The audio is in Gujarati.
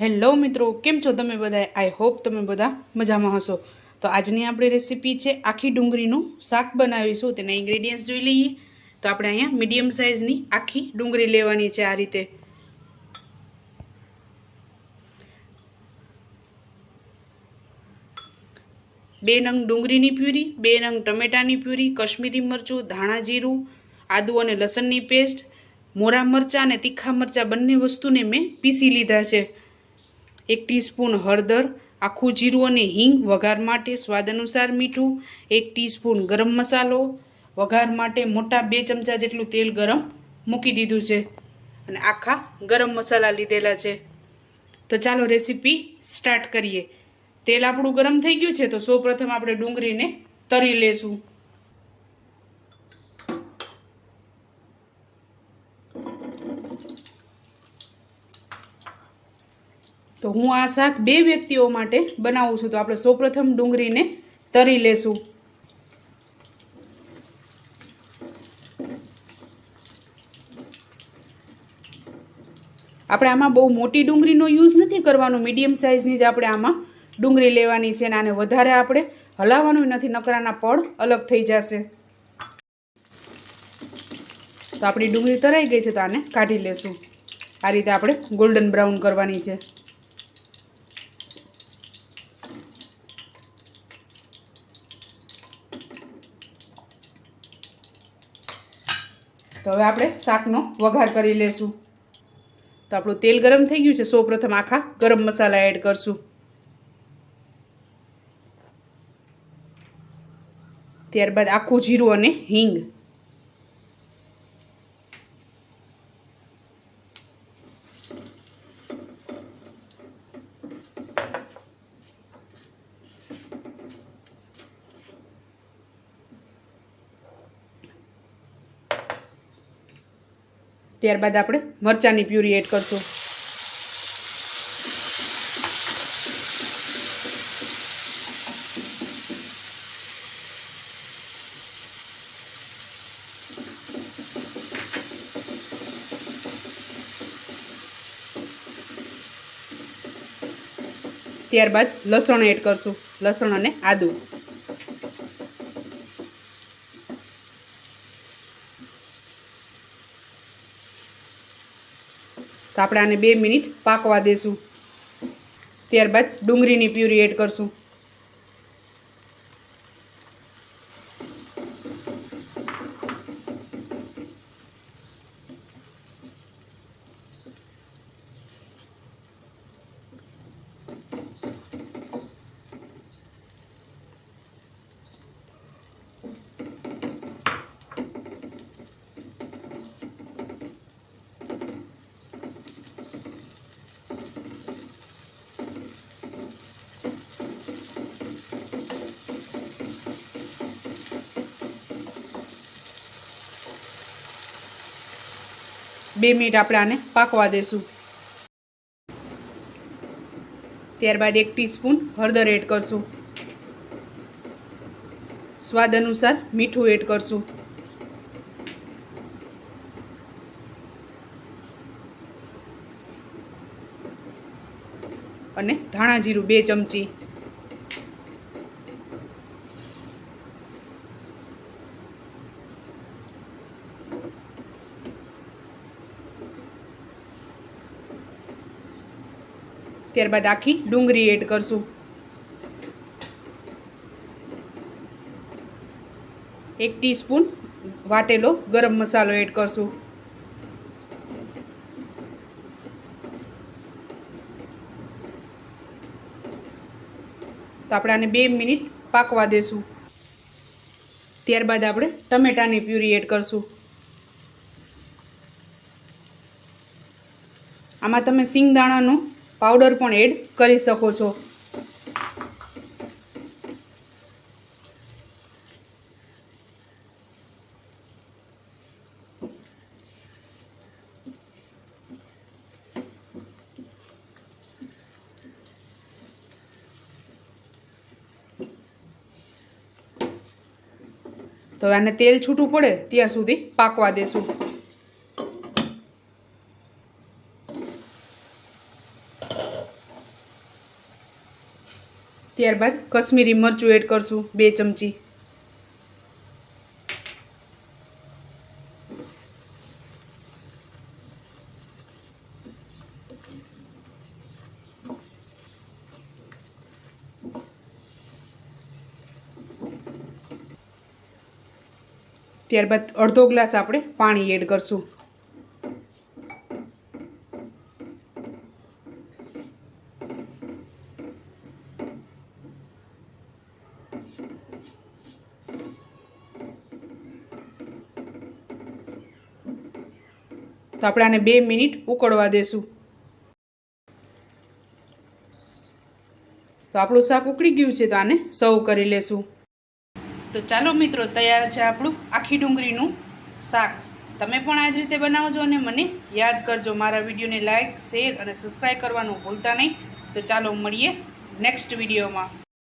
હેલો મિત્રો, કેમ છો તમે બધા? આઈ હોપ તમે બધા મજામાં હશો. તો આજની આપણી રેસીપી છે આખી ડુંગળીનું શાક બનાવીશું, તેના ઇન્ગ્રેડિયન્ટ્સ જોઈ લઈએ. તો આપણે અહીંયા મીડિયમ સાઇઝની આખી ડુંગળી લેવાની છે આ રીતે. બે નંગ ડુંગળીની પ્યુરી, બે નંગ ટમેટાની પ્યુરી, કશ્મીરી મરચું, ધાણા જીરું, આદુ અને લસણની પેસ્ટ મોરા મરચાં અને તીખા મરચાં બંને વસ્તુને મેં પીસી લીધા છે. એક ટીસ્પૂન હળદર, આખું જીરું અને હિંગ, વઘાર માટે સ્વાદ અનુસાર મીઠું, એક ટીસ્પૂન ગરમ મસાલો, વઘાર માટે મોટા બે ચમચા જેટલું તેલ ગરમ મૂકી દીધું છે અને આખા ગરમ મસાલા લીધેલા છે. તો ચાલો રેસીપી સ્ટાર્ટ કરીએ. તેલ આપણું ગરમ થઈ ગયું છે, તો સૌપ્રથમ આપણે ડુંગળીને તરી લેશું. તો હું આ શાક બે વ્યક્તિઓ માટે બનાવું છું. તો આપણે સૌપ્રથમ ડુંગળીને તરી લેશું. આપણે આમાં બહુ મોટી ડુંગળીનો યુઝ નથી કરવાનો. મીડિયમ સાઇઝની જ આપણે આમાં ડુંગળી લેવાની છે અને આને વધારે આપણે હલાવવાનું નથી, નકરાના પડ અલગ થઈ જશે. તો આપણી ડુંગળી તરાઈ ગઈ છે તો આને કાઢી લેશું. આ રીતે આપણે ગોલ્ડન બ્રાઉન કરવાની છે. તો હવે આપણે શાકનો વઘાર કરી લેશું. તો આપણું તેલ ગરમ થઈ ગયું છે. સૌ પ્રથમ આખા ગરમ મસાલા એડ કરશું. ત્યારબાદ આખું જીરું અને હિંગ. ત્યારબાદ આપણે મરચાંની પ્યુરી એડ કરશું. ત્યારબાદ લસણ એડ કરશું. લસણ અને આદુ. તો આપણે આને બે મિનિટ પાકવા દેશું. ત્યારબાદ ડુંગળીની પ્યુરી એડ કરશું. બે મિનિટ આપણે આને પાકવા દેશું. ત્યારબાદ એક ટીસ્પૂન હળદર એડ કરશું. સ્વાદ અનુસાર મીઠું એડ કરશું. અને ધાણા જીરું બે ચમચી. ત્યારબાદ આખી ડુંગળી એડ કરશું. એક ટીસ્પૂન વાટેલો ગરમ મસાલો એડ કરશું. તો આપણે આને બે મિનિટ પાકવા દેશું. ત્યારબાદ આપણે ટમેટાની પ્યુરી એડ કરશું. આમાં તમે સિંગદાણાનું પાવડર પણ એડ કરી શકો છો. તો આને તેલ છૂટું પડે ત્યાં સુધી પાકવા દેશું. ત્યારબાદ કશ્મીરી મરચું એડ કરશું બે ચમચી. ત્યારબાદ અડધો ગ્લાસ આપણે પાણી એડ કરશું. તો આપણે આને બે મિનિટ ઉકળવા દેશું. તો આપણું શાક ઉકળી ગયું છે તો આને સર્વ કરી લેશું. તો ચાલો મિત્રો, તૈયાર છે આપણું આખી ડુંગળીનું શાક. તમે પણ આ જ રીતે બનાવજો અને મને યાદ કરજો. મારા વિડીયોને લાઇક શેર અને સબસ્ક્રાઈબ કરવાનું ભૂલતા નહીં. તો ચાલો મળીએ નેક્સ્ટ વિડીયોમાં.